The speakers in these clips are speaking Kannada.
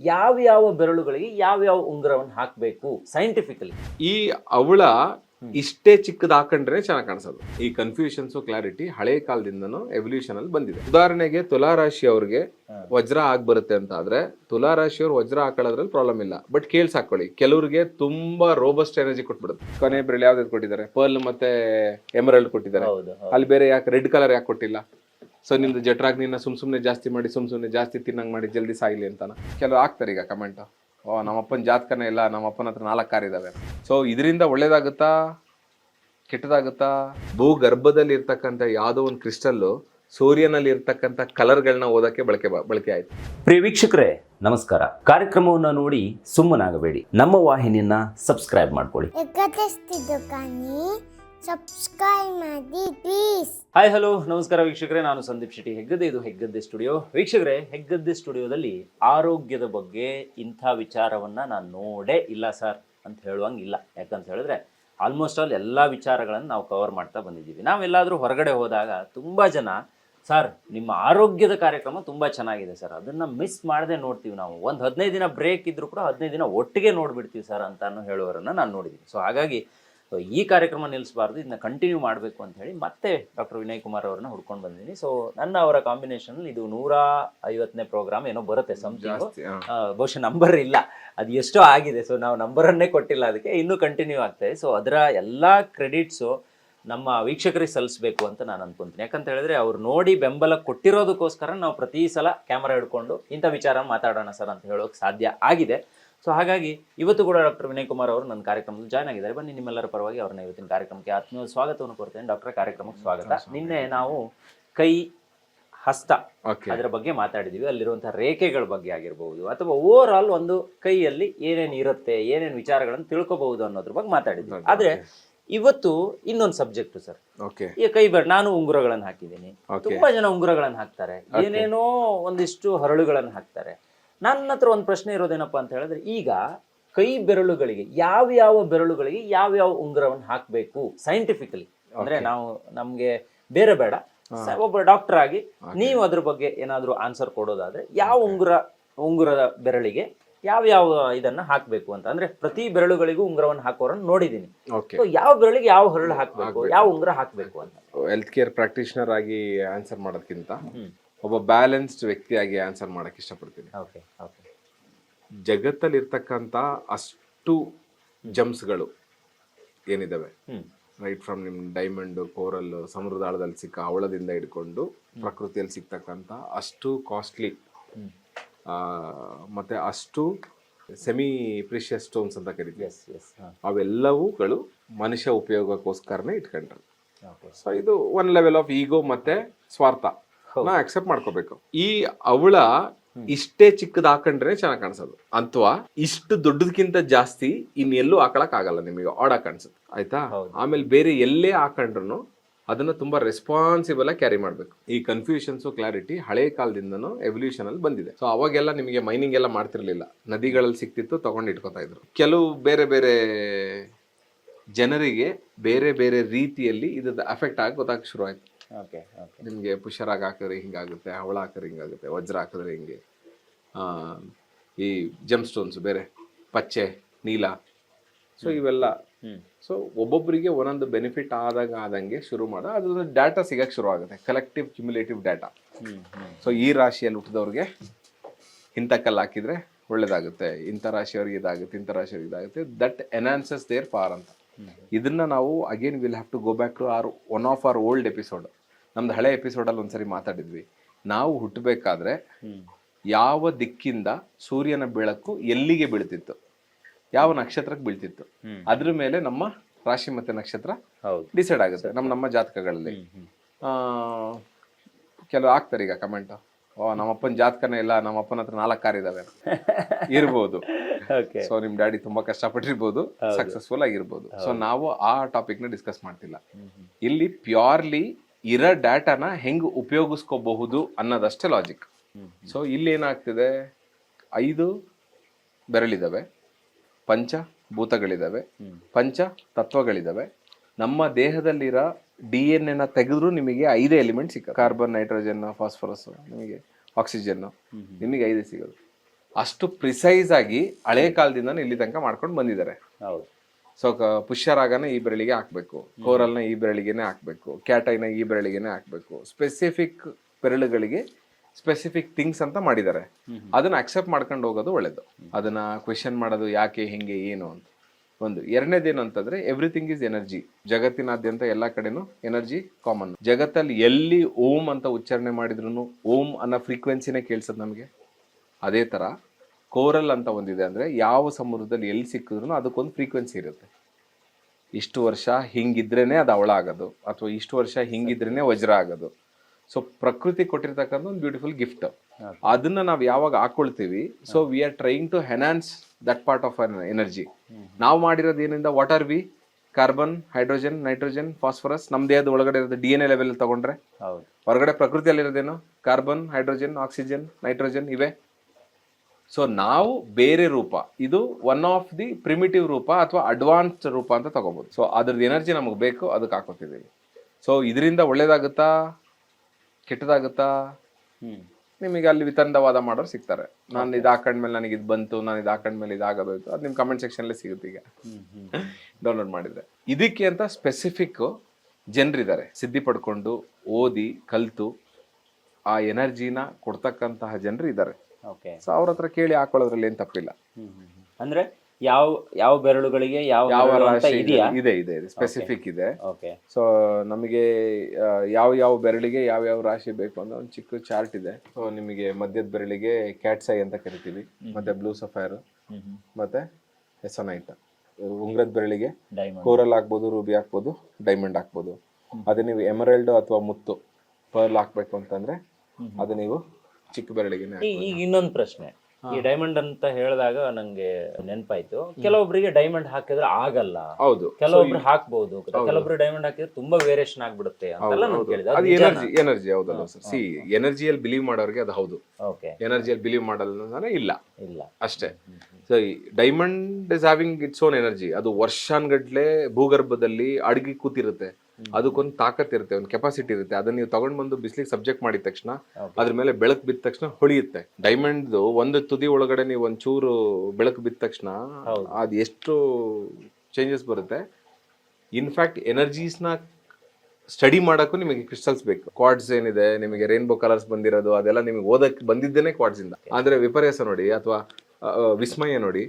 ಯಾವ ಯಾವ ಬೆರಳುಗಳಿಗೆ ಯಾವ ಯಾವ ಉಂಗುರವನ್ನು ಹಾಕಬೇಕು ಸೈಂಟಿಫಿಕಲಿ ಈ ಅವಳ ಇಷ್ಟೇ ಚಿಕ್ಕದ ಹಾಕೊಂಡ್ರೆ ಚೆನ್ನಾಗಿ ಕಾಣಿಸೋದು. ಈ ಕನ್ಫ್ಯೂಷನ್ಸ್ ಕ್ಲಾರಿಟಿ ಹಳೆ ಕಾಲದಿಂದನೂ ಎವಲ್ಯೂಷನ್ ಅಲ್ಲಿ ಬಂದಿದೆ. ಉದಾಹರಣೆಗೆ ತುಲಾ ರಾಶಿ ಅವ್ರಿಗೆ ವಜ್ರ ಆಗ್ ಬರುತ್ತೆ ಅಂತ ಆದ್ರೆ ತುಲಾ ಅವ್ರು ವಜ್ರ ಹಾಕೊಳ್ಳೋದ್ರಲ್ಲಿ ಪ್ರಾಬ್ಲಮ್ ಇಲ್ಲ. ಬಟ್ ಕೇಳ್ಸ್ ಹಾಕೊಳ್ಳಿ. ಕೆಲವರಿಗೆ ತುಂಬಾ ರೋಬಸ್ಟ್ ಎನರ್ಜಿ ಕೊಟ್ಬಿಡುತ್ತೆ. ಕೊನೆ ಬೆರಳು ಯಾವ್ದು ಕೊಟ್ಟಿದ್ದಾರೆ? ಪರ್ಲ್ ಮತ್ತೆ ಎಮರಲ್ಡ್ ಕೊಟ್ಟಿದ್ದಾರೆ. ಅಲ್ಲಿ ಬೇರೆ ಯಾಕೆ ರೆಡ್ ಕಲರ್ ಯಾಕೆ ಕೊಟ್ಟಿಲ್ಲ? ಸೊ ನಿಮ್ದು ಜಟ್ರಾಗ್ನಿನ ಸುಮ್ ಸುಮ್ನೆ ಜಾಸ್ತಿ ಮಾಡಿ ಸುಮ್ ಸುಮ್ನೆ ಜಾಸ್ತಿ ತಿನ್ನಂಗ್ ಮಾಡಿ ಜಲ್ದಿ ಸಾಯ್ಲಿ ಅಂತಾನ? ಕೆಲವು ಆಗ್ತಾರೆ ಈಗ ಕಮೆಂಟ್ ಓ ನಮ್ಮಪ್ಪನ ಜಾತಕನೇ ಇಲ್ಲ ನಮ್ಮಪ್ಪನ ಹತ್ರ ನಾಲ್ಕು ಕಾರ್ ಇದಾವೆ. ಸೊ ಇದರಿಂದ ಒಳ್ಳೇದಾಗುತ್ತಾ? ಕೆಟ್ಟದಾಗುತ್ತಾ? ಭೂಗರ್ಭದಲ್ಲಿ ಇರ್ತಕ್ಕಂಥ ಯಾವುದೋ ಒಂದು ಕ್ರಿಸ್ಟಲ್ಲು ಸೂರ್ಯನಲ್ಲಿ ಇರ್ತಕ್ಕಂಥ ಕಲರ್ಗಳನ್ನ ಓದಕ್ಕೆ ಬಳಕೆ ಬ- ಬಳಕೆ ಆಯ್ತು. ಪ್ರಿಯ ವೀಕ್ಷಕರೇ ನಮಸ್ಕಾರ. ಕಾರ್ಯಕ್ರಮವನ್ನು ನೋಡಿ ಸುಮ್ಮನಾಗಬೇಡಿ. ನಮ್ಮ ವಾಹಿನಿಯನ್ನ ಸಬ್ಸ್ಕ್ರೈಬ್ ಮಾಡ್ಕೊಳ್ಳಿ. ಸಬ್ಸ್ಕ್ರೈಬ್ ಮಾಡಿ ಪ್ಲೀಸ್ ಹಾಯ್ ಹಲೋ ನಮಸ್ಕಾರ ವೀಕ್ಷಕರೇ. ನಾನು ಸಂದೀಪ್ ಶೆಟ್ಟಿ. ಹೆಗ್ಗದ್ದೆ, ಇದು ಹೆಗ್ಗದ್ದೆ ಸ್ಟುಡಿಯೋ. ವೀಕ್ಷಕರೇ, ಹೆಗ್ಗದ್ದೆ ಸ್ಟುಡಿಯೋದಲ್ಲಿ ಆರೋಗ್ಯದ ಬಗ್ಗೆ ಇಂಥ ವಿಚಾರವನ್ನ ನಾನು ನೋಡೇ ಇಲ್ಲ ಸರ್ ಅಂತ ಹೇಳುವಂಗಿಲ್ಲ ಯಾಕಂತ ಹೇಳಿದ್ರೆ ಆಲ್ಮೋಸ್ಟ್ ಆಲ್ ಎಲ್ಲ ವಿಚಾರಗಳನ್ನು ನಾವು ಕವರ್ ಮಾಡ್ತಾ ಬಂದಿದ್ದೀವಿ. ನಾವೆಲ್ಲಾದರೂ ಹೊರಗಡೆ ಹೋದಾಗ ತುಂಬ ಜನ ಸರ್ ನಿಮ್ಮ ಆರೋಗ್ಯದ ಕಾರ್ಯಕ್ರಮ ತುಂಬ ಚೆನ್ನಾಗಿದೆ ಸರ್ ಅದನ್ನು ಮಿಸ್ ಮಾಡದೆ ನೋಡ್ತೀವಿ ನಾವು. ಒಂದು ಹದಿನೈದು ದಿನ ಬ್ರೇಕ್ ಇದ್ದರೂ ಕೂಡ ಹದಿನೈದು ದಿನ ಒಟ್ಟಿಗೆ ನೋಡ್ಬಿಡ್ತೀವಿ ಸರ್ ಅಂತಾನು ಹೇಳುವರನ್ನು ನಾನು ನೋಡಿದ್ದೀನಿ. ಸೊ ಹಾಗಾಗಿ ಸೊ ಈ ಕಾರ್ಯಕ್ರಮ ನಿಲ್ಲಿಸಬಾರ್ದು. ಇದನ್ನ ಕಂಟಿನ್ಯೂ ಮಾಡಬೇಕು ಅಂತ ಹೇಳಿ ಮತ್ತೆ ಡಾಕ್ಟರ್ ವಿನಯ್ ಕುಮಾರ್ ಅವ್ರನ್ನ ಹುಡ್ಕೊಂಡು ಬಂದಿದ್ದೀನಿ. ಸೊ ನನ್ನ ಅವರ ಕಾಂಬಿನೇಷನ್ ಇದು ನೂರ ಐವತ್ತನೇ ಪ್ರೋಗ್ರಾಮ್ ಏನೋ ಬರುತ್ತೆ ಸಂಸ್ಥೆ ಬಹುಶಃ ನಂಬರ್ ಇಲ್ಲ. ಅದು ಎಷ್ಟೋ ಆಗಿದೆ. ಸೊ ನಾವು ನಂಬರನ್ನೇ ಕೊಟ್ಟಿಲ್ಲ ಅದಕ್ಕೆ. ಇನ್ನೂ ಕಂಟಿನ್ಯೂ ಆಗ್ತಾಯಿದೆ ಸೊ ಅದರ ಎಲ್ಲ ಕ್ರೆಡಿಟ್ಸು ನಮ್ಮ ವೀಕ್ಷಕರಿಗೆ ಸಲ್ಲಿಸಬೇಕು ಅಂತ ನಾನು ಅನ್ಕೊಂತೀನಿ. ಯಾಕಂತ ಹೇಳಿದ್ರೆ ಅವ್ರು ನೋಡಿ ಬೆಂಬಲ ಕೊಟ್ಟಿರೋದಕ್ಕೋಸ್ಕರ ನಾವು ಪ್ರತಿ ಸಲ ಕ್ಯಾಮರಾ ಹಿಡ್ಕೊಂಡು ಇಂಥ ವಿಚಾರ ಮಾತಾಡೋಣ ಸರ್ ಅಂತ ಹೇಳೋಕೆ ಸಾಧ್ಯ ಆಗಿದೆ. ಸೊ ಹಾಗಾಗಿ ಇವತ್ತು ಕೂಡ ಡಾಕ್ಟರ್ ವಿನಯ್ ಕುಮಾರ್ ಅವರು ನನ್ನ ಕಾರ್ಯಕ್ರಮದಲ್ಲಿ ಜಾಯ್ನ್ ಆಗಿದ್ದಾರೆ. ಬನ್ನಿ ನಿಮ್ಮೆಲ್ಲರ ಪರವಾಗಿ ಅವ್ರನ್ನ ಇವತ್ತಿನ ಕಾರ್ಯಕ್ರಮಕ್ಕೆ ಆತ್ಮೀಯ ಸ್ವಾಗತವನ್ನು ಕೊಡ್ತೇನೆ ಡಾಕ್ಟರ್ ಕಾರ್ಯಕ್ರಮಕ್ಕೆ ಸ್ವಾಗತ. ನಿನ್ನೆ ನಾವು ಕೈ ಹಸ್ತ ಅದರ ಬಗ್ಗೆ ಮಾತಾಡಿದೀವಿ. ಅಲ್ಲಿರುವಂತಹ ರೇಖೆಗಳ ಬಗ್ಗೆ ಆಗಿರಬಹುದು ಅಥವಾ ಓವರ್ ಆಲ್ ಒಂದು ಕೈಯಲ್ಲಿ ಏನೇನು ಇರುತ್ತೆ ಏನೇನು ವಿಚಾರಗಳನ್ನು ತಿಳ್ಕೊಬಹುದು ಅನ್ನೋದ್ರ ಬಗ್ಗೆ ಮಾತಾಡಿದ್ವಿ. ಆದ್ರೆ ಇವತ್ತು ಇನ್ನೊಂದು ಸಬ್ಜೆಕ್ಟ್ ಸರ್ ಈಗ ಈ ಕೈ ಬೇಡ ನಾನು ಉಂಗುರಗಳನ್ನು ಹಾಕಿದ್ದೀನಿ. ತುಂಬಾ ಜನ ಉಂಗುರಗಳನ್ನು ಹಾಕ್ತಾರೆ. ಏನೇನೋ ಒಂದಿಷ್ಟು ಹರಳುಗಳನ್ನು ಹಾಕ್ತಾರೆ. ನನ್ನ ಹತ್ರ ಒಂದು ಪ್ರಶ್ನೆ ಇರೋದೇನಪ್ಪ ಅಂತ ಹೇಳಿದ್ರೆ ಈಗ ಕೈ ಬೆರಳುಗಳಿಗೆ ಯಾವ ಯಾವ ಬೆರಳುಗಳಿಗೆ ಯಾವ ಯಾವ ಉಂಗುರವನ್ನು ಹಾಕಬೇಕು ಸೈಂಟಿಫಿಕಲಿ ಅಂದ್ರೆ ನಾವು ನಮ್ಗೆ ಬೇರೆ ಬೇಡ. ಒಬ್ಬ ಡಾಕ್ಟರ್ ಆಗಿ ನೀವು ಅದ್ರ ಬಗ್ಗೆ ಏನಾದರೂ ಆನ್ಸರ್ ಕೊಡೋದಾದ್ರೆ ಯಾವ ಉಂಗುರ ಉಂಗುರದ ಬೆರಳಿಗೆ ಯಾವ ಯಾವ ಇದನ್ನ ಹಾಕ್ಬೇಕು ಅಂತ. ಅಂದ್ರೆ ಪ್ರತಿ ಬೆರಳುಗಳಿಗೂ ಉಂಗುರವನ್ನು ಹಾಕೋರನ್ನ ನೋಡಿದೀನಿ ಯಾವ ಬೆರಳಿಗೆ ಯಾವ ಹರಳು ಹಾಕ್ಬೇಕು ಯಾವ ಉಂಗುರ ಹಾಕ್ಬೇಕು ಅಂತ. ಹೆಲ್ತ್ ಕೇರ್ ಪ್ರಾಕ್ಟೀಷನರ್ ಆಗಿ ಆನ್ಸರ್ ಮಾಡೋದಕ್ಕಿಂತ ಒಬ್ಬ ಬ್ಯಾಲೆನ್ಸ್ಡ್ ವ್ಯಕ್ತಿಯಾಗಿ ಆನ್ಸರ್ ಮಾಡೋಕೆ ಇಷ್ಟಪಡ್ತೀನಿ. ಓಕೆ ಓಕೆ ಜಗತ್ತಲ್ಲಿ ಇರ್ತಕ್ಕಂಥ ಅಷ್ಟು ಜಮ್ಸ್ಗಳು ಏನಿದಾವೆ? ರೈಟ್ ಫ್ರಮ್ ನಿಮ್ ಡೈಮಂಡ್ ಕೋರಲ್ ಸಮುದ್ರದಾಳದಲ್ಲಿ ಸಿಕ್ಕ ಅವಳದಿಂದ ಹಿಡ್ಕೊಂಡು ಪ್ರಕೃತಿಯಲ್ಲಿ ಸಿಗ್ತಕ್ಕಂಥ ಅಷ್ಟು ಕಾಸ್ಟ್ಲಿ ಮತ್ತೆ ಅಷ್ಟು ಸೆಮಿ ಪ್ರಿಷಿಯಸ್ ಸ್ಟೋನ್ಸ್ ಅಂತ ಕರಿತೀವಿ. ಅವೆಲ್ಲವುಗಳು ಮನುಷ್ಯ ಉಪಯೋಗಕ್ಕೋಸ್ಕರನೇ ಇಟ್ಕೊಂಡ್ರು. ಸೊ ಇದು ಒನ್ ಲೆವೆಲ್ ಆಫ್ ಈಗೋ ಮತ್ತೆ ಸ್ವಾರ್ಥ. ನಾ ಅಕ್ಸೆಪ್ಟ್ ಮಾಡ್ಕೋಬೇಕು. ಈ ಅವಳ ಇಷ್ಟೇ ಚಿಕ್ಕದ ಹಾಕೊಂಡ್ರೆ ಚೆನ್ನಾಗಿ ಕಾಣಿಸೋದು. ಅಥವಾ ಇಷ್ಟು ದೊಡ್ಡದಕ್ಕಿಂತ ಜಾಸ್ತಿ ಇನ್ನೆಲ್ಲೂ ಹಾಕೊಳಕ್ ಆಗಲ್ಲ ನಿಮಗೆ ಆಡ ಕಾಣಿಸುತ್ತೆ ಆಯ್ತಾ? ಆಮೇಲೆ ಬೇರೆ ಎಲ್ಲೇ ಹಾಕೊಂಡ್ರು ಅದನ್ನ ತುಂಬಾ ರೆಸ್ಪಾನ್ಸಿಬಲ್ ಆಗಿ ಕ್ಯಾರಿ ಮಾಡ್ಬೇಕು. ಈ ಕನ್ಫ್ಯೂಷನ್ಸ್ ಕ್ಲಾರಿಟಿ ಹಳೆ ಕಾಲದಿಂದನೂ ಎವಲ್ಯೂಷನ್ ಅಲ್ಲಿ ಬಂದಿದೆ. ಸೊ ಅವಾಗೆಲ್ಲ ನಿಮಗೆ ಮೈನಿಂಗ್ ಎಲ್ಲ ಮಾಡ್ತಿರ್ಲಿಲ್ಲ. ನದಿಗಳಲ್ಲಿ ಸಿಕ್ತಿತ್ತು ತಗೊಂಡು ಇಟ್ಕೋತಾ ಇದ್ರು. ಕೆಲವು ಬೇರೆ ಬೇರೆ ಜನರಿಗೆ ಬೇರೆ ಬೇರೆ ರೀತಿಯಲ್ಲಿ ಇದ್ ಅಫೆಕ್ಟ್ ಆಗಿ ಗೊತ್ತಾಗ ಶುರು ಆಯ್ತು ನಿಮಗೆ ಪುಷರಾಗ ಹಾಕಿದ್ರೆ ಹಿಂಗಾಗುತ್ತೆ ಹವಳ ಹಾಕಿದ್ರೆ ಹಿಂಗಾಗುತ್ತೆ ವಜ್ರ ಹಾಕಿದ್ರೆ ಹಿಂಗೆ. ಈ ಜಮ್ ಸ್ಟೋನ್ಸ್ ಬೇರೆ ಪಚ್ಚೆ ನೀಲ. ಸೊ ಇವೆಲ್ಲ. ಸೊ ಒಬ್ಬೊಬ್ಬರಿಗೆ ಒಂದೊಂದು ಬೆನಿಫಿಟ್ ಆದಾಗ ಆದಂಗೆ ಶುರು ಮಾಡ ಅದ್ರ ಡಾಟಾ ಸಿಗಕ್ಕೆ ಶುರು ಆಗುತ್ತೆ ಕಲೆಕ್ಟಿವ್ ಕ್ಯುಮುಲೇಟಿವ್ ಡಾಟಾ ಸೊ ಈ ರಾಶಿಯಲ್ಲಿ ಹುಟ್ಟಿದವ್ರಿಗೆ ಇಂಥ ಕಲ್ಲು ಹಾಕಿದ್ರೆ ಒಳ್ಳೇದಾಗುತ್ತೆ ಇಂಥ ರಾಶಿಯವ್ರಿಗೆ ಇದಾಗುತ್ತೆ ಇಂಥ ರಾಶಿಯವ್ರಿಗೆ ಇದಾಗುತ್ತೆ ದಟ್ ಎನಾನ್ಸಸ್ ದೇರ್ ಫಾರ್ ಅಂತ. ಇದನ್ನ ನಾವು again will have to go back to our one of our old episode ನಮ್ದು ಹಳೆ ಎಪಿಸೋಡಲ್ಲಿ ಒಂದ್ಸರಿ ಮಾತಾಡಿದ್ವಿ. ನಾವು ಹುಟ್ಟಬೇಕಾದ್ರೆ ಯಾವ ದಿಕ್ಕಿಂದ ಸೂರ್ಯನ ಬೆಳಕು ಎಲ್ಲಿಗೆ ಬೀಳ್ತಿತ್ತು? ಯಾವ ನಕ್ಷತ್ರಕ್ಕೆ ಬೀಳ್ತಿತ್ತು. ಅದ್ರ ಮೇಲೆ ನಮ್ಮ ರಾಶಿ ಮತ್ತೆ ನಕ್ಷತ್ರ ಡಿಸೈಡ್ ಆಗುತ್ತೆ ನಮ್ಮ ನಮ್ಮ ಜಾತಕಗಳಲ್ಲಿ. ಆ, ಕೆಲವು ಆಗ್ತಾರೆ ಈಗ ಕಮೆಂಟ್ ಓ ನಮ್ಮಪ್ಪನ ಜಾತಕನೇ ಇಲ್ಲ ನಮ್ಮಪ್ಪನ ಹತ್ರ ನಾಲ್ಕು ಕಾರ್ ಇದಾವೆ. ಇರ್ಬೋದು. ಸೊ ನಿಮ್ ಡ್ಯಾಡಿ ತುಂಬಾ ಕಷ್ಟಪಟ್ಟಿರ್ಬೋದು ಸಕ್ಸಸ್ಫುಲ್ ಆಗಿರ್ಬೋದು. ಸೊ ನಾವು ಆ ಟಾಪಿಕ್ನ ಡಿಸ್ಕಸ್ ಮಾಡ್ತಿಲ್ಲ. ಇಲ್ಲಿ ಪ್ಯೂರ್ಲಿ ಇರೋ ಡಾಟಾನ ಹೆಂಗ್ ಉಪಯೋಗಿಸ್ಕೋಬಹುದು ಅನ್ನೋದಷ್ಟೇ ಲಾಜಿಕ್ ಸೊ ಇಲ್ಲಿ ಏನಾಗ್ತಿದೆ? ಐದು ಬೆರಳಿದಾವೆ, ಪಂಚ ಭೂತಗಳಿದಾವೆ, ಪಂಚ ತತ್ವಗಳಿದಾವೆ. ನಮ್ಮ ದೇಹದಲ್ಲಿರೋ ಡಿ ಎನ್ ಎನ ತೆಗೆದ್ರು ನಿಮಗೆ ಐದೇ ಎಲಿಮೆಂಟ್ ಸಿಕ್ಕ ಕಾರ್ಬನ್ ನೈಟ್ರೋಜನ್ ಫಾಸ್ಫರಸ್ ನಿಮಗೆ ಆಕ್ಸಿಜನ್ ನಿಮಗೆ ಐದೇ ಸಿಗೋದು ಅಷ್ಟು ಪ್ರಿಸೈಸ್ ಆಗಿ ಹಳೆ ಕಾಲದಿಂದ ಇಲ್ಲಿ ತನಕ ಮಾಡ್ಕೊಂಡು ಬಂದಿದ್ದಾರೆ. ಹೌದು. ಸೊ ಪುಷ್ಯರಾಗನ ಈ ಬೆರಳಿಗೆ ಹಾಕ್ಬೇಕು. ಕೋರಲ್ನ ಈ ಬೆರಳಿಗೆನೆ ಹಾಕ್ಬೇಕು. ಕ್ಯಾಟೈನ ಈ ಬೆರಳಿಗೆನೆ ಹಾಕ್ಬೇಕು. ಸ್ಪೆಸಿಫಿಕ್ ಬೆರಳುಗಳಿಗೆ ಸ್ಪೆಸಿಫಿಕ್ ಥಿಂಗ್ಸ್ ಅಂತ ಮಾಡಿದ್ದಾರೆ. ಅದನ್ನ ಅಕ್ಸೆಪ್ಟ್ ಮಾಡ್ಕೊಂಡು ಹೋಗೋದು ಒಳ್ಳೇದು. ಅದನ್ನ ಕ್ವೆಶನ್ ಮಾಡೋದು ಯಾಕೆ ಹಿಂಗೆ ಏನು ಅಂತ. ಒಂದು ಎರಡನೇದೇನು ಅಂತಂದ್ರೆ ಎವ್ರಿಥಿಂಗ್ ಇಸ್ ಎನರ್ಜಿ ಜಗತ್ತಿನಾದ್ಯಂತ ಎಲ್ಲ ಕಡೆನೂ ಎನರ್ಜಿ ಕಾಮನ್ ಜಗತ್ತಲ್ಲಿ ಎಲ್ಲಿ ಓಂ ಅಂತ ಉಚ್ಚಾರಣೆ ಮಾಡಿದ್ರು ಓಂ ಅನ್ನೋ ಫ್ರೀಕ್ವೆನ್ಸಿನೇ ಕೇಳಿಸೋದು ನಮಗೆ. ಅದೇ ತರ ಕೋರಲ್ ಅಂತ ಒಂದಿದೆ ಅಂದರೆ ಯಾವ ಸಮುದ್ರದಲ್ಲಿ ಎಲ್ಲಿ ಸಿಕ್ಕಿದ್ರು ಅದಕ್ಕೊಂದು ಫ್ರೀಕ್ವೆನ್ಸಿ ಇರುತ್ತೆ. ಇಷ್ಟು ವರ್ಷ ಹಿಂಗಿದ್ರೇ ಅದು ಅವಳ ಆಗೋದು ಅಥವಾ ಇಷ್ಟು ವರ್ಷ ಹಿಂಗಿದ್ರೇ ವಜ್ರ ಆಗೋದು. ಸೊ ಪ್ರಕೃತಿ ಕೊಟ್ಟಿರ್ತಕ್ಕಂಥ ಒಂದು ಬ್ಯೂಟಿಫುಲ್ ಗಿಫ್ಟ್ ಅದನ್ನ ನಾವು ಯಾವಾಗ ಹಾಕೊಳ್ತೀವಿ so we are trying to enhance that part of energy ನಾವು ಮಾಡಿರೋದು ಏನಿಂದ what are we carbon hydrogen nitrogen phosphorus ನಮ್ಮ ದೇಹದ ಒಳಗಡೆ ಇರೋದು ಡಿ ಎನ್ ಎ ಲೆವೆಲ್ ತಗೊಂಡ್ರೆ ಹೊರಗಡೆ ಹೊರಗಡೆ ಪ್ರಕೃತಿಯಲ್ಲಿರೋದೇನು? ಕಾರ್ಬನ್ ಹೈಡ್ರೋಜನ್ ಆಕ್ಸಿಜನ್ ನೈಟ್ರೋಜನ್ ಇವೆ. ಸೊ ನಾವು ಬೇರೆ ರೂಪ ಇದು ಒನ್ ಆಫ್ ದಿ ಪ್ರಿಮಿಟಿವ್ ರೂಪ ಅಥವಾ ಅಡ್ವಾನ್ಸ್ಡ್ ರೂಪ ಅಂತ ತಗೋಬಹುದು ಸೊ ಅದ್ರದ್ದು ಎನರ್ಜಿ ನಮಗೆ ಬೇಕು ಅದಕ್ಕೆ ಹಾಕೋತಿದ್ದೀವಿ ಸೊ ಇದರಿಂದ ಒಳ್ಳೇದಾಗುತ್ತಾ? ಕೆಟ್ಟದಾಗುತ್ತಾ? ಹ್ಮ್. ನಿಮಗೆ ಅಲ್ಲಿ ವಿತಂಡವಾದ ಮಾಡೋರು ಸಿಗ್ತಾರೆ. ನಾನು ಇದು ಹಾಕೊಂಡ್ಮೇಲೆ ನನಗೆ ಇದು ಬಂತು ನಾನು ಇದು ಹಾಕೊಂಡ್ಮೇಲೆ ಮೇಲೆ ಆಗೋದೋಯ್ತು ಅದು ನಿಮ್ಮ ಕಮೆಂಟ್ ಸೆಕ್ಷನಲ್ಲಿ ಸಿಗುತ್ತೆ ಈಗ. ಡೌನ್ಲೋಡ್ ಮಾಡಿದ್ರೆ. ಇದಕ್ಕೆ ಅಂತ ಸ್ಪೆಸಿಫಿಕ್ ಜನರಿದ್ದಾರೆ. ಸಿದ್ಧಿ ಪಡ್ಕೊಂಡು ಓದಿ ಕಲ್ತು ಆ ಎನರ್ಜಿನ ಕೊಡ್ತಕ್ಕಂತಹ ಜನರು ಇದ್ದಾರೆ ಓಕೆ ಸೊ ಅವ್ರ ಹತ್ರ ಕೇಳಿ ಹಾಕೊಳ್ಳೋದ್ರಲ್ಲಿ ಏನು ತಪ್ಪಿಲ್ಲ. ಅಂದ್ರೆ ಯಾವ ಯಾವ ಬೆರಳುಗಳಿಗೆ ಯಾವ ಯಾವ ಬೆರಳು ಅಂತ ರಾಶಿ ಇದೆಯಾ? ಇದೆ ಇದೆ ಇದೆ. ಸ್ಪೆಸಿಫಿಕ್ ಇದೆ. ಓಕೆ ಸೊ ನಮಗೆ ಆ, ಯಾವ ಯಾವ ಬೆರಳಿಗೆ ಯಾವ ಯಾವ ರಾಶಿ ಬೇಕು ಅಂತ ಒಂದು ಚಿಕ್ಕ ಚಾರ್ಟ್ ಇದೆ. ಸೊ ನಿಮಗೆ ಮಧ್ಯದ ಬೆರಳಿಗೆ ಕ್ಯಾಟ್ಸೈ ಅಂತ ಕರಿತೀವಿ. ಮತ್ತೆ ಬ್ಲೂ ಸಫೈರ್ ಮತ್ತೆ ಎಸನೈಟ್ ಉಂಗ್ರದ ಬೆರಳಿಗೆ ಡೈಮಂಡ್ ಕೋರಲ್ ಹಾಕ್ಬೋದು ರೂಬಿ ಹಾಕ್ಬೋದು ಡೈಮಂಡ್ ಹಾಕ್ಬೋದು. ಅದೇ ನೀವು ಎಮರಲ್ಡ್ ಅಥವಾ ಮುತ್ತು ಪರ್ಲ್ ಹಾಕ್ಬೇಕು ಅಂತಂದ್ರೆ ಅದು ನೀವು ಚಿಕ್ಕ ಬೆರಳಿಗೆ. ಈಗ ಇನ್ನೊಂದು ಪ್ರಶ್ನೆ. ಈ ಡೈಮಂಡ್ ಅಂತ ಹೇಳಿದಾಗ ನಂಗೆ ನೆನಪಾಯ್ತು. ಕೆಲವೊಬ್ಬರಿಗೆ ಡೈಮಂಡ್ ಹಾಕಿದ್ರೆ ಆಗಲ್ಲ. ಹೌದು. ಕೆಲವೊಬ್ರು ಹಾಕ್ಬಹುದು ಕೆಲವೊಬ್ರು ಡೈಮಂಡ್ ಹಾಕಿದ್ರೆ ತುಂಬಾ ವೇರಿಯೇಷನ್ ಆಗ್ಬಿಡುತ್ತೆ ಅಂತೆಲ್ಲ ನಾನು ಕೇಳಿದೆ ಅದು ಎನರ್ಜಿ ಎನರ್ಜಿ ಹೌದಲ್ಲ ಸರ್ ಸಿ ಎನರ್ಜಿಯಲ್ಲಿ ಬಿಲೀವ್ ಮಾಡೋರಿಗೆ ಅದು ಹೌದು. ಓಕೆ ಎನರ್ಜಿಯಲ್ಲಿ ಬಿಲೀವ್ ಮಾಡಲ್ಲ ಅಂದ್ರೆ ಇಲ್ಲ. ಇಲ್ಲ. ಅಷ್ಟೇ. So diamond is having its own energy ಅದು ವರ್ಷಾನ್ಗಟ್ಲೆ ಭೂಗರ್ಭದಲ್ಲಿ ಅಡಗಿ ಕೂತಿರುತ್ತೆ. ಅದಕ್ಕೊಂದು ತಾಕತ್ ಇರುತ್ತೆ ಒಂದು ಕೆಪಾಸಿಟಿ ಇರುತ್ತೆ. ಅದನ್ನ ನೀವು ತಗೊಂಡ್ ಬಂದು ಬಿಸಿಲಿಗೆ ಸಬ್ಜೆಕ್ಟ್ ಮಾಡಿದ ತಕ್ಷಣ ಅದ್ರ ಮೇಲೆ ಬೆಳಕು ಬಿದ್ದ ತಕ್ಷಣ ಹೊಳಿಯುತ್ತೆ. ಡೈಮಂಡ್ ಒಂದು ತುದಿ ಒಳಗಡೆ ನೀವು ಒಂಚೂರು ಬೆಳಕು ಬಿದ್ದ ತಕ್ಷಣ ಅದು ಎಷ್ಟು ಚೇಂಜಸ್ ಬರುತ್ತೆ. ಇನ್ಫ್ಯಾಕ್ಟ್ ಎನರ್ಜೀಸ್ನ ಸ್ಟಡಿ ಮಾಡೋಕ್ಕೂ ನಿಮಗೆ ಕ್ರಿಸ್ಟಲ್ಸ್ ಬೇಕು. ಕ್ವಾಡ್ಸ್ ಏನಿದೆ ನಿಮಗೆ ರೈನ್ಬೋ ಕಲರ್ಸ್ ಬಂದಿರೋದು ಅದೆಲ್ಲ ನಿಮಗೆ ಓದಕ್ಕೆ ಬಂದಿದ್ದೇನೆ ಕ್ವಾಡ್ಸ್ ಇಂದ. ಅಂದ್ರೆ ವಿಪರ್ಯಾಸ ನೋಡಿ ಅಥವಾ ವಿಸ್ಮಯ ನೋಡಿ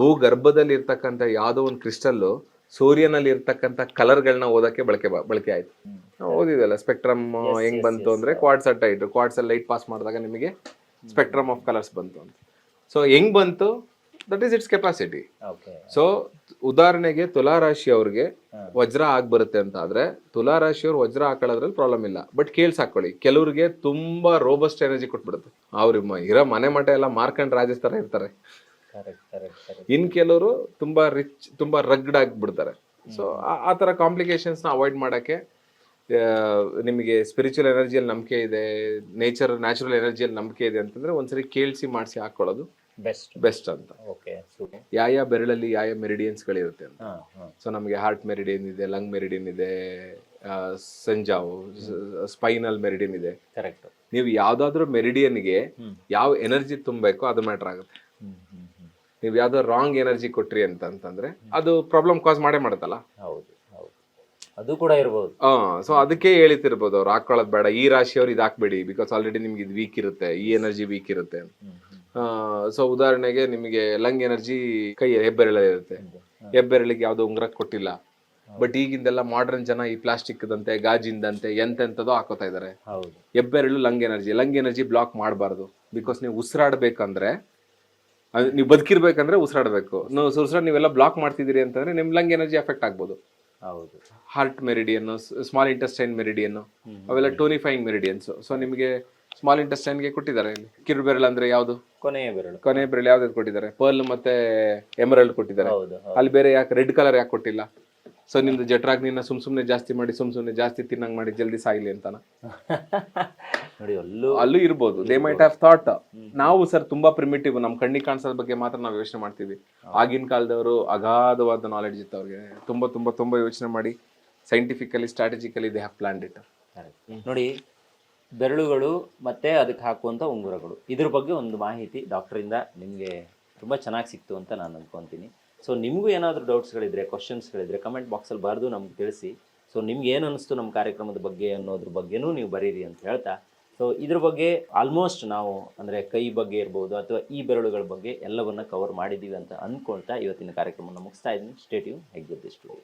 ಭೂಗರ್ಭದಲ್ಲಿ ಇರ್ತಕ್ಕಂಥ ಯಾವುದೋ ಒಂದು ಕ್ರಿಸ್ಟಲ್ಲು ಸೂರ್ಯನಲ್ಲಿ ಇರ್ತಕ್ಕಂಥ ಕಲರ್ಗಳನ್ನ ಓದಕ್ಕೆ ಬಳಕೆ ಬಳಕೆ ಆಯ್ತು. ನಾವು ಓದಿದಲ್ಲ ಸ್ಪೆಕ್ಟ್ರಮ್ ಹೆಂಗ್ ಬಂತು ಅಂದ್ರೆ ಕ್ವಾಡ್ಸ್ ಅಟ್ಟ ಕ್ವಾಡ್ಸ್ ಅಲ್ಲಿ ಲೈಟ್ ಪಾಸ್ ಮಾಡಿದಾಗ ನಿಮಗೆ ಸ್ಪೆಕ್ಟ್ರಮ್ ಆಫ್ ಕಲರ್ಸ್ ಬಂತು ಅಂತ. ಸೊ ಹೆಂಗ್ ಬಂತು? That is its capacity so ಉದಾಹರಣೆಗೆ ತುಲಾ ರಾಶಿ ಅವ್ರಿಗೆ ವಜ್ರ ಆಗಿ ಬರುತ್ತೆ ಅಂತ ಆದ್ರೆ ತುಲಾ ರಾಶಿಯವ್ರು ವಜ್ರ ಹಾಕೊಳ್ಳೋದ್ರಲ್ಲಿ ಪ್ರಾಬ್ಲಮ್ ಇಲ್ಲ. ಬಟ್ ಕೇಳ್ಸ್ ಹಾಕೊಳ್ಳಿ. ಕೆಲವ್ರಿಗೆ ತುಂಬಾ ರೋಬಸ್ಟ್ ಎನರ್ಜಿ ಕೊಟ್ಬಿಡುತ್ತೆ. ಅವ್ರ ಇರೋ ಮನೆ ಮಠ ಎಲ್ಲ ಮಾರ್ಕಂಡ್ ರಾಜಸ್ಥಾನ ತರ ಇರ್ತಾರೆ. ಇನ್ ಕೆಲವರು ತುಂಬಾ ರಿಚ್ ತುಂಬಾ ರಗ್ಡ್ ಆಗಿಬಿಡ್ತಾರೆ. ಸೊ ಆ ತರ ಕಾಂಪ್ಲಿಕೇಶನ್ಸ್ನ ಅವಾಯ್ಡ್ ಮಾಡಕ್ಕೆ ನಿಮಗೆ ಸ್ಪಿರಿಚುವಲ್ ಎನರ್ಜಿಯಲ್ಲಿ ನಂಬಿಕೆ ಇದೆ ನೇಚರ್ ನ್ಯಾಚುರಲ್ ಎನರ್ಜಿಯಲ್ಲಿ ನಂಬಿಕೆ ಇದೆ ಅಂತಂದ್ರೆ ಒಂದ್ಸರಿ ಕೇಳಿಸಿ ಮಾಡಿಸಿ ಹಾಕೊಳ್ಳೋದು ಬೆಸ್ಟ್ ಬೆಸ್ಟ್ ಅಂತ. ಯಾವ ಯಾವ ಬೆರಳಲ್ಲಿ ಯಾವ ಯಾವ ಮೆರಿಡಿಯನ್ಸ್ಗಳಿರುತ್ತೆ ಅಂತ. ಹಾ ಹಾ. ಸೊ ನಮಗೆ ಹಾರ್ಟ್ ಮೆರಿಡಿಯನ್ ಇದೆ ಲಂಗ್ ಮೆರಿಡಿಯನ್ ಇದೆ ಸಂಜಾವು ಸ್ಪೈನಲ್ ಮೆರಿಡಿಯನ್ ಇದೆ. ಕರೆಕ್ಟ್ ನೀವು ಯಾವ್ದಾದ್ರು ಮೆರಿಡಿಯನ್ಗೆ ಯಾವ ಎನರ್ಜಿ ತುಂಬಬೇಕು ಅದು ಮ್ಯಾಟರ್ ಆಗುತ್ತೆ. ನೀವು ಯಾವ್ದೋ ರಾಂಗ್ ಎನರ್ಜಿ ಕೊಟ್ರಿ ಅಂತ ಅಂತಂದ್ರೆ ಅದು ಪ್ರಾಬ್ಲಮ್ ಕಾಸ್ ಮಾಡೇ ಮಾಡುತ್ತಲ್ಲ? ಹೌದು ಅದು ಕೂಡ ಇರ್ಬೋದು. ಸೊ ಅದಕ್ಕೆ ಹೇಳ್ತಿರ್ಬೋದು ಅವ್ರು ಹಾಕೊಳ್ಳೋದು ಬೇಡ. ಈ ರಾಶಿಯವ್ರು ಇದು ಹಾಕ್ಬೇಡಿ ಬಿಕಾಸ್ ಆಲ್ರೆಡಿ ನಿಮ್ಗೆ ಇದು ವೀಕ್ ಇರುತ್ತೆ ಈ ಎನರ್ಜಿ ವೀಕ್ ಇರುತ್ತೆ ಸೊ ಉದಾಹರಣೆಗೆ ನಿಮಗೆ ಲಂಗ್ ಎನರ್ಜಿ ಕೈ ಹೆಬ್ಬೆರಳಲ್ಲಿ ಇರುತ್ತೆ. ಹೆಬ್ಬೆರಳಿಗೆ ಯಾವುದೋ ಉಂಗ್ರ ಕೊಟ್ಟಿಲ್ಲ. ಬಟ್ ಈಗಿಂದೆಲ್ಲ ಮಾಡರ್ನ್ ಜನ ಈ ಪ್ಲಾಸ್ಟಿಕ್ ದಂತೆ ಗಾಜಿಂದಂತೆ ಎಂತೆಂಥದೋ ಹಾಕೋತಾ ಇದ್ದಾರೆ ಹೆಬ್ಬೆರಳು lung energy lung energy block ಮಾಡಬಾರ್ದು. ಬಿಕಾಸ್ ನೀವು ಉಸಿರಾಡ್ಬೇಕಂದ್ರೆ ಅದ್- ನೀವು ಬದುಕಿರ್ಬೇಕಂದ್ರೆ ಉಸಿರಾಡ್ಬೇಕು. ನೀವು ಉಸಿರಾಡ್ ನೀವೆಲ್ಲ ಬ್ಲಾಕ್ ಮಾಡ್ತಿದ್ದೀರಿ ಅಂತಂದ್ರೆ ನಿಮ್ ಲಂಗ್ ಎನರ್ಜಿ ಎಫೆಕ್ಟ್ ಆಗ್ಬೋದು. ಹೌದು. Heart meridian small intestine meridian ಅವೆಲ್ಲ ಟೋನಿಫೈಯಿಂಗ್ ಮೆರಿಡಿಯನ್ಸ್ ಸೊ ನಿಮಗೆ ಸ್ಮಾಲ್ ಇಂಟೆಸ್ಟೈನ್ಗೆ ಕೊಟ್ಟಿದ್ದಾರೆ. ಇಲ್ಲಿ ಕಿರು ಬೆರಳು ಅಂದ್ರೆ ಯಾವುದು? ಕೊನೆಯ ಬೆರಳು. ಕೊನೆಯ ಬೆರಳು ಯಾವ್ದು ಕೊಟ್ಟಿದ್ದಾರೆ? ಪರ್ಲ್ ಮತ್ತೆ ಎಮರಲ್ಡ್ ಕೊಟ್ಟಿದ್ದಾರೆ. ಹೌದು ಅಲ್ಲಿ ಬೇರೆ ಯಾಕೆ ರೆಡ್ ಕಲರ್ ಯಾಕೆ ಕೊಟ್ಟಿಲ್ಲ? ಸೊ ನಿಮ್ದು ನಿನ್ನ ಸುಮ್ ಸುಮ್ನೆ ಜಾಸ್ತಿ ಮಾಡಿ ಸುಮ್ ಸುಮ್ನೆ ಜಾಸ್ತಿ ತಿನ್ನಂಗ್ ಮಾಡಿ ಜಲ್ದಿ ಸಾಯ್ಲಿ ಅಂತಾನ. ನೋಡಿ ಅಲ್ಲೂ ಅಲ್ಲೂ ಇರ್ಬೋದು. ದೇ ಮೈಟ್ ಹ್ಯಾವ್ ಥಾಟ್ ನಾವು ಸರ್ ತುಂಬಾ ಪ್ರಿಮಿಟಿವ್ ನಮ್ ಕಣ್ಣಿಗೆ ಕಾಣಿಸೋದ್ ಬಗ್ಗೆ ಮಾತ್ರ ನಾವು ಯೋಚನೆ ಮಾಡ್ತೀವಿ. ಆಗಿನ ಕಾಲದವರು ಅಗಾಧವಾದ ನಾಲೆಡ್ಜ್ ಇತ್ತು ಅವ್ರಿಗೆ. ತುಂಬಾ ತುಂಬಾ ತುಂಬಾ ಯೋಚನೆ ಮಾಡಿ scientifically strategically they have plan it ನೋಡಿ ಬೆರಳುಗಳು ಮತ್ತೆ ಅದಕ್ಕೆ ಹಾಕುವಂಥ ಉಂಗುರಗಳು. ಇದ್ರ ಬಗ್ಗೆ ಒಂದು ಮಾಹಿತಿ ಡಾಕ್ಟ್ರಿಂದ ನಿಮಗೆ ತುಂಬ ಚೆನ್ನಾಗಿ ಸಿಕ್ತು ಅಂತ ನಾನು ಅಂದ್ಕೊತೀನಿ. ಸೊ ನಿಮಗೂ ಏನಾದರೂ ಡೌಟ್ಸ್ಗಳಿದ್ರೆ ಕ್ವಶನ್ಸ್ಗಳಿದ್ರೆ ಕಮೆಂಟ್ ಬಾಕ್ಸಲ್ಲಿ ಬರೆದು ನಮ್ಗೆ ತಿಳಿಸಿ. ಸೊ ನಿಮ್ಗೆ ಏನು ಅನಿಸ್ತು ನಮ್ಮ ಕಾರ್ಯಕ್ರಮದ ಬಗ್ಗೆ ಅನ್ನೋದ್ರ ಬಗ್ಗೆನೂ ನೀವು ಬರೀರಿ ಅಂತ ಹೇಳ್ತಾ. ಸೊ ಇದ್ರ ಬಗ್ಗೆ ಆಲ್ಮೋಸ್ಟ್ ನಾವು ಅಂದರೆ ಕೈ ಬಗ್ಗೆ ಇರ್ಬೋದು ಅಥವಾ ಈ ಬೆರಳುಗಳ ಬಗ್ಗೆ ಎಲ್ಲವನ್ನ ಕವರ್ ಮಾಡಿದ್ದೀವಿ ಅಂತ ಅಂದ್ಕೊಳ್ತಾ ಇವತ್ತಿನ ಕಾರ್ಯಕ್ರಮವನ್ನು ಮುಗಿಸ್ತಾ ಇದ್ದೀನಿ. Statue Heggadde studio